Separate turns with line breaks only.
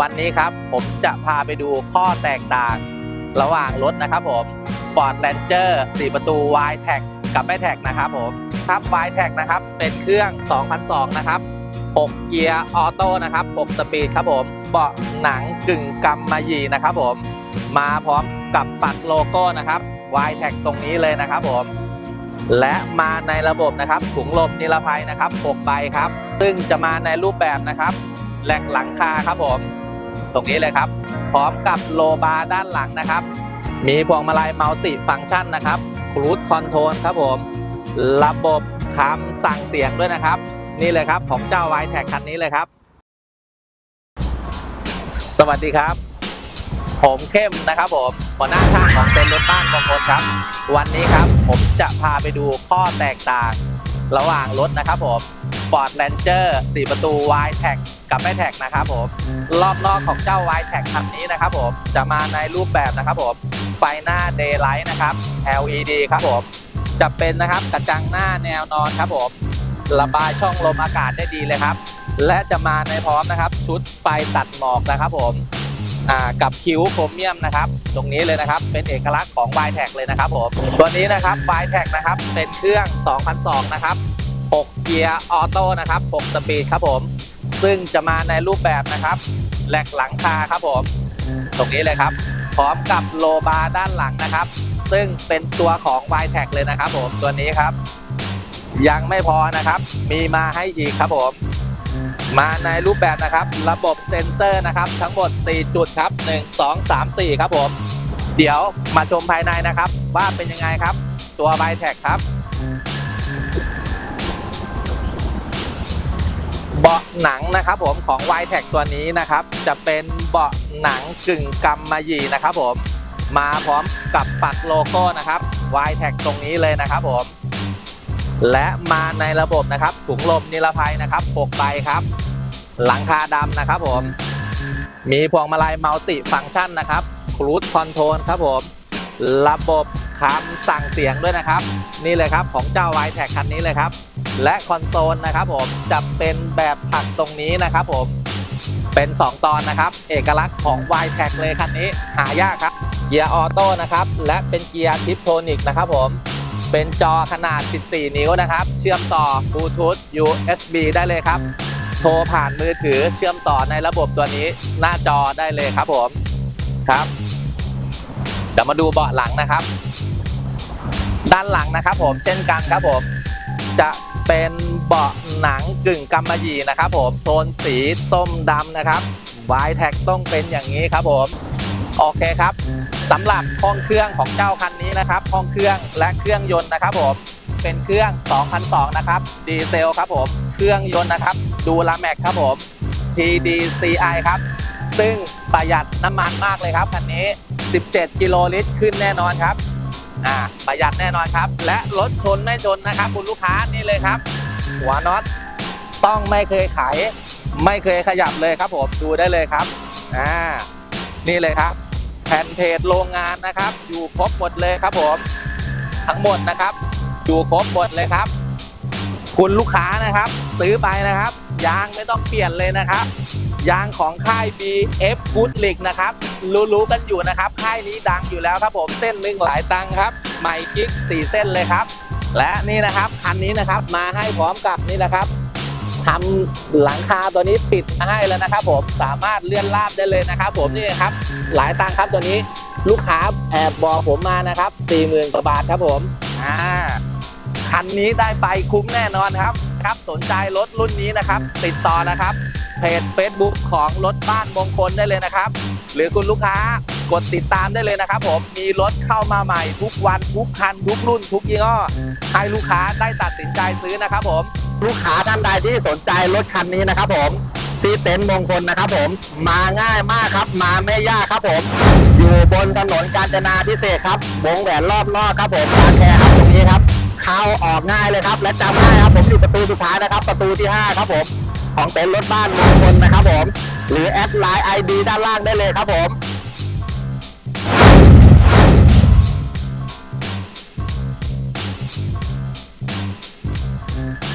วันนี้ครับผมจะพาไปดูข้อแตกต่าง ระหว่างรถนะครับผม Ford Ranger 4 ประตู y t e c กับไม่แท็กนะครับผมครับ y t e c นะครับเป็นเครื่อง 2002 นะครับ 6 เกียร์ออโต้นะครับ 6 สปีดครับผมเบาะหนังกึ่งกำมะหยี่นะครับผมมาพร้อมกับปักโลโก้นะครับ y t e c ตรงนี้เลยนะครับผมและมาในระบบนะครับถุงลมนิรภัยนะครับ6ใบครับ ซึ่งจะมาในรูปแบบนะครับแหลกหลังคาครับผม ตรงนี้เลยครับ พร้อมกับโลบาร์ด้านหลังนะครับ มีพวงมาลัยมัลติฟังก์ชันนะครับครู i คอนโทรลครับผม ระบบคำสั่งเสียงด้วยนะครับ นี่เลยครับของเจ้า y t แท็กคันนี้เลยครับ สวัสดีครับ ผมเข้มนะครับผมหัวหน้าช่างของเต็นท์รถบ้านบางคนครับ วันนี้ครับผมจะพาไปดูข้อแตกต่าง ระหว่างรถนะครับผม Ford Ranger 4 ประตู y t e c กับไม่แท็กนะครับผม รอบนอกของเจ้า y t e c คันนี้นะครับผม จะมาในรูปแบบนะครับผม ไฟหน้า Daylight นะครับ LED ครับผม จะเป็นนะครับกระจังหน้าแนวนอนครับผม ระบายช่องลมอากาศได้ดีเลยครับ และจะมาในพร้อมนะครับ ชุดไฟตัดหมอกนะครับผมอ่า กับคิ้วโครเมียมนะครับ ตรงนี้เลยนะครับ เป็นเอกลักษณ์ของ y t e c เลยนะครับผม ตัวนี้นะครับ y t e c นะครับ เป็นเครื่อง 2002 นะครับ 6 เกียร์ออโต้นะครับ 6 สปีดครับผม ซึ่งจะมาในรูปแบบนะครับแหลกหลังคาครับผม ตรงนี้เลยครับ พร้อมกับโลบาร์ด้านหลังนะครับ ซึ่งเป็นตัวของ y t e c เลยนะครับผม ตัวนี้ครับ ยังไม่พอนะครับ มีมาให้อีกครับผม มาในรูปแบบนะครับ ระบบเซ็นเซอร์นะครับ ทั้งหมด 4 จุดครับ 1 2 3 4 ครับผม เดี๋ยวมาชมภายในนะครับ ว่าเป็นยังไงครับ ตัว y t e c ครับ เบาะหนังนะครับผมของ y t e c ตัวนี้นะครับ จะเป็นเบาะหนังกึ่งกำมะหยี่นะครับผมมาพร้อมกับปักโลโก้นะครับ y t e c ตรงนี้เลยนะครับผม และมาในระบบนะครับถุงลมนิรภัยนะครับ6ใบครับ หลังคาดำนะครับผม มีพวงมาลัยมัลติฟังก์ชันนะครับครู i คอนโทรลครับผม ระบบคำสั่งเสียงด้วยนะครับ นี่เลยครับของเจ้า y t e c คันนี้เลยครับ และคอนโซลนะครับผมจะเป็นแบบถักตรงนี้นะครับผมเป็น 2 ตอนนะครับ เอกลักษณ์ของ y t e c เลยคันนี้หายากครับ เกียร์ออโต้นะครับ และเป็นเกียร์ทิปโทนิกนะครับผม เป็นจอขนาด 14 นิ้วนะครับ เชื่อมต่อบลูทูธ USB ได้เลยครับ โทรผ่านมือถือเชื่อมต่อในระบบตัวนี้หน้าจอได้เลยครับผมครับเดี๋ยวมาดูเบาะหลังนะครับ ด้านหลังนะครับผมเช่นกันครับผม จะเป็นเบาะหนังกึ่งกำมะหยี่นะครับ ผมโทนสีส้มดำนะครับวายแท็กต้องเป็นอย่างนี้ครับผม โอเคครับ สำหรับห้องเครื่องของเจ้าคันนี้นะครับ ห้องเครื่องและเครื่องยนต์นะครับผมเป็นเครื่อง 2002 นะครับ ดีเซลครับผม เครื่องยนต์นะครับ ดูลาแม็กครับผม TDCI ครับ ซึ่งประหยัดน้ำมันมากเลยครับคันนี้ 17 กิโลลิตรขึ้นแน่นอนครับ อ่า ประหยัดแน่นอนครับ และรถชนไม่ชนนะครับ คุณลูกค้านี่เลยครับ หัวน็อตต้องไม่เคยไข ไม่เคยขยับเลยครับผม ดูได้เลยครับ อ่า นี่เลยครับ แผ่นเพจโรงงานนะครับ อยู่ครบหมดเลยครับผมทั้งหมดนะครับ อยู่ครบหมดเลยครับ คุณลูกค้านะครับ ซื้อไปนะครับ ยางไม่ต้องเปลี่ยนเลยนะครับ ยางของค่าย BF Good l i g นะครับ รู้ๆกันอยู่นะครับ ค่ายนี้ดังอยู่แล้วครับผมเส้นหนึ่งหลายตังครับใหม่กิ๊กสี่เส้นเลยครับ และนี่นะครับคันนี้นะครับมาให้พร้อมกับนี่นะครับ ทำหลังคาตัวนี้ปิดให้แล้วนะครับผมสามารถเลื่อนลาบได้เลยนะครับ ผมนี่ครับหลายตังค์ครับตัวนี้ลูกค้าแอบบอกผมมานะครับ40,000กว่าบาทครับผมอ่าคันนี้ได้ไปคุ้มแน่นอนครับครับสนใจรถรุ่นนี้นะครับ ติดต่อนะครับเพจ Facebook ของรถบ้านมงคลได้เลยนะครับ หรือคุณลูกค้า กดติดตามได้เลยนะครับผมมีรถเข้ามาใหม่ทุกวันทุกคันทุกรุ่น ทุกยี่ห้อให้ลูกค้าได้ตัดสินใจซื้อนะครับผม
ลูกค้าท่านใดที่สนใจรถคันนี้นะครับผมที่เต็นท์มงคลนะครับผมมาง่ายมากครับ มาไม่ยากครับผม อยู่บนถนนกาญจนาพิเศษกครับวงแหวนรอบนอกครับผมบางแคครับตรงนี้ครับเข้าออกง่ายเลยครับ และจำง่ายครับผมอยู่ประตูสุดท้ายนะครับ ประตูที่ 5 ครับผมของเต็นท์รถบ้านมงคลนะครับผม หรือแอดไลน์ไอดีด้านล่างได้เลยครับผม